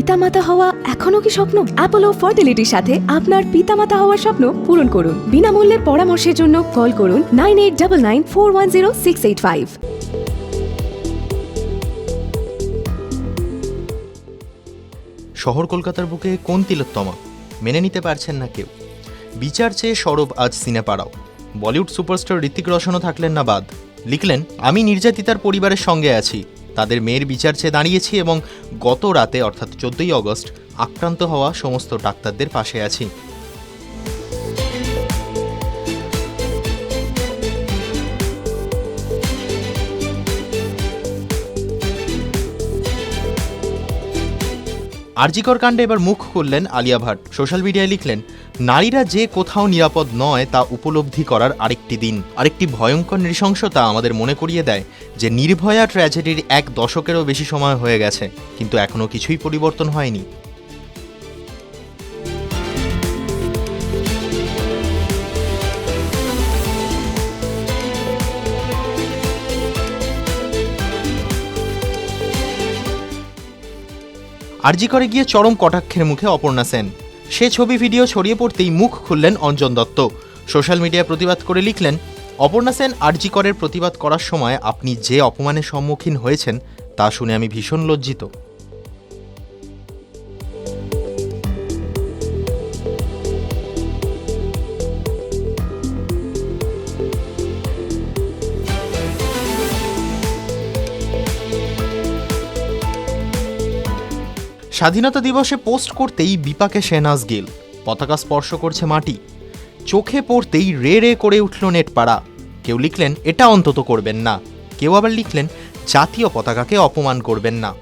পিতামাতা হওয়া এখনও কি স্বপ্ন? অ্যাপোলো ফার্টিলিটির সাথে আপনার পিতামাতা হওয়ার স্বপ্ন পূরণ করুন। বিনামূল্যে পরামর্শের জন্য কল করুন nine eight double nine four one zero six eight five. শহর কলকাতার বুকে কোন তিলোত্তমা? মেনে নিতে পারছেন না কেউ। বিচার চেয়ে সরব আজ সিনেপাড়াও। বলিউড সুপারস্টার ঋতিক রোশনও থাকলেন না বাদ। লিখলেন, আমি নির্যাতিতার পরিবারের সঙ্গে আছি। তাদের মেয়ের বিচার চেয়ে দাঁড়িয়েছি এবং গত রাতে, অর্থাৎ চোদ্দই অগস্ট, আক্রান্ত হওয়া সমস্ত ডাক্তারদের পাশে আছি। আরজিকর কাণ্ডে এবার মুখ খুললেন আলিয়া ভাট। সোশ্যাল মিডিয়ায় লিখলেন, নারীরা যে কোথাও নিরাপদ নয়, তা উপলব্ধি করার আরেকটি দিন। আরেকটি ভয়ঙ্কর নৃশংসতা আমাদের মনে করিয়ে দেয় যে নির্ভয়া ট্র্যাজেডির এক দশকেরও বেশি সময় হয়ে গেছে, কিন্তু এখনও কিছুই পরিবর্তন হয়নি। আরজি করে গিয়ে চরম কটাক্ষের মুখে অপর্ণা সেন। সে ছবি ভিডিও ছড়িয়ে পড়তেই মুখ খুললেন অঞ্জন দত্ত। সোশ্যাল মিডিয়ায় প্রতিবাদ করে লিখলেন, অপর্ণা সেন আরজি করের প্রতিবাদ করার সময় আপনি যে অপমানের সম্মুখীন হয়েছেন তা শুনে আমি ভীষণ লজ্জিত। স্বাধীনতা দিবসে পোস্ট করতেই বিপাকে সেনাজ গিল। পতাকা স্পর্শ করছে মাটি। চোখে পড়তেই রে রে করে উঠল নেটপাড়া। কেউ লিখলেন, এটা অন্তত করবেন না। কেউ আবার লিখলেন, জাতীয় পতাকাকে অপমান করবেন না।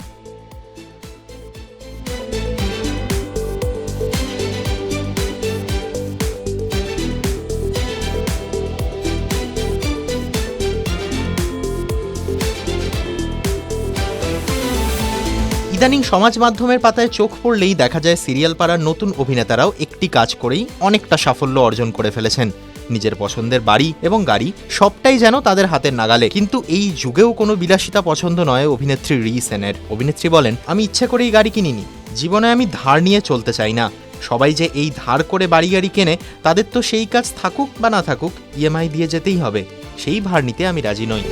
ইদানিং সমাজ মাধ্যমের পাতায় চোখ পড়লেই দেখা যায় সিরিয়াল পাড়ার নতুন অভিনেতারাও একটি কাজ করেই অনেকটা সাফল্য অর্জন করে ফেলেছেন। নিজের পছন্দের বাড়ি এবং গাড়ি সবটাই যেন তাদের হাতের নাগালে। কিন্তু এই যুগেও কোনো বিলাসিতা পছন্দ নয় অভিনেত্রী রি সেনের। অভিনেত্রী বলেন, আমি ইচ্ছে করেই গাড়ি কিনিনি। জীবনে আমি ধার নিয়ে চলতে চাই না। সবাই যে এই ধার করে বাড়ি গাড়ি কেনে, তাদের তো সেই কাজ থাকুক বা না থাকুক, ইএমআই দিয়ে যেতেই হবে। সেই ভার নিতে আমি রাজি নই।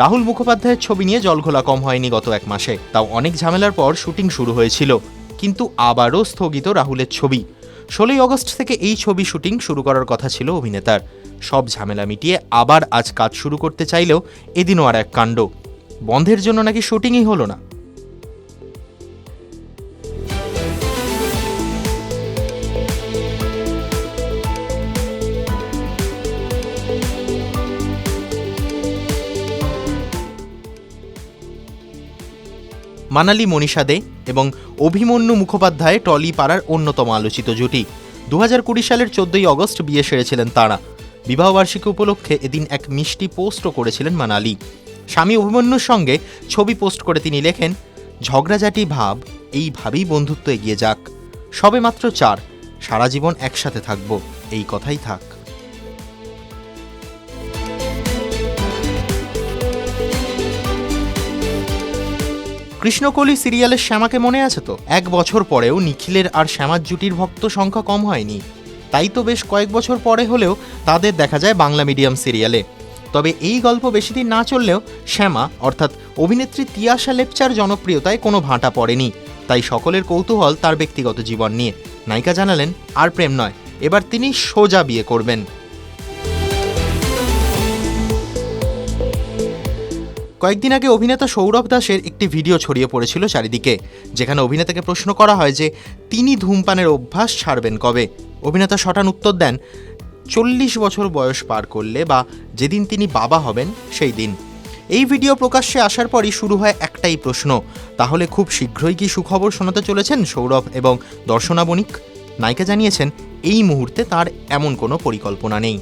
রাহুল মুখোপাধ্যায়ের ছবি নিয়ে জলঘোলা কম হয়নি গত এক মাসে। তাও অনেক ঝামেলার পর শুটিং শুরু হয়েছিল। কিন্তু আবারও স্থগিত রাহুলের ছবি। ষোলোই অগস্ট থেকে এই ছবি শুটিং শুরু করার কথা ছিল অভিনেতার। সব ঝামেলা মিটিয়ে আবার আজ কাজ শুরু করতে চাইলেও এদিনও আর এক কাণ্ড। বন্ধের জন্য নাকি শুটিংই হলো না। মানালি মনীষা দে এবং অভিমন্যু মুখোপাধ্যায় টলি পাড়ার অন্যতম আলোচিত জুটি। দু কুড়ি সালের চোদ্দই অগস্ট বিয়ে সেরেছিলেন তাঁরা। বিবাহবার্ষিকী উপলক্ষে এদিন এক মিষ্টি পোস্টও করেছিলেন মানালি। স্বামী অভিমন্যুর সঙ্গে ছবি পোস্ট করে তিনি লেখেন, ঝগড়াঝাটি ভাব এইভাবেই বন্ধুত্ব এগিয়ে যাক। সবে মাত্র চার, সারা জীবন একসাথে থাকব, এই কথাই থাক। কৃষ্ণকলি সিরিয়ালের শ্যামাকে মনে আছে তো? এক বছর পরেও নিখিলের আর শ্যামার জুটির ভক্ত সংখ্যা কম হয়নি। তাই তো বেশ কয়েক বছর পরে হলেও তাদের দেখা যায় বাংলা মিডিয়াম সিরিয়ালে। তবে এই গল্প বেশি দিন না চললেও শ্যামা, অর্থাৎ অভিনেত্রী তিয়াশা লেপচার জনপ্রিয়তায় কোনো ভাঁটা পড়েনি। তাই সকলের কৌতূহল তার ব্যক্তিগত জীবন নিয়ে। নায়িকা জানালেন, আর প্রেম নয়, এবার তিনি সোজা বিয়ে করবেন। কয়েকদিন আগে অভিনেতা সৌরভ দাসের একটি ভিডিও ছড়িয়ে পড়েছিল চারিদিকে, যেখানে অভিনেতাকে প্রশ্ন করা হয় যে, তিনি ধূমপানের অভ্যাস ছাড়বেন কবে? অভিনেতা শটান উত্তর দেন, চল্লিশ বছর বয়স পার করলে বা যেদিন তিনি বাবা হবেন, সেই দিন। এই ভিডিও প্রকাশ্যে আসার পরই শুরু হয় একটাই প্রশ্ন, তাহলে খুব শীঘ্রই কি সুখবর শোনাতে চলেছেন সৌরভ এবং দর্শনা বণিক? নায়িকা জানিয়েছেন, এই মুহূর্তে তার এমন কোনো পরিকল্পনা নেই।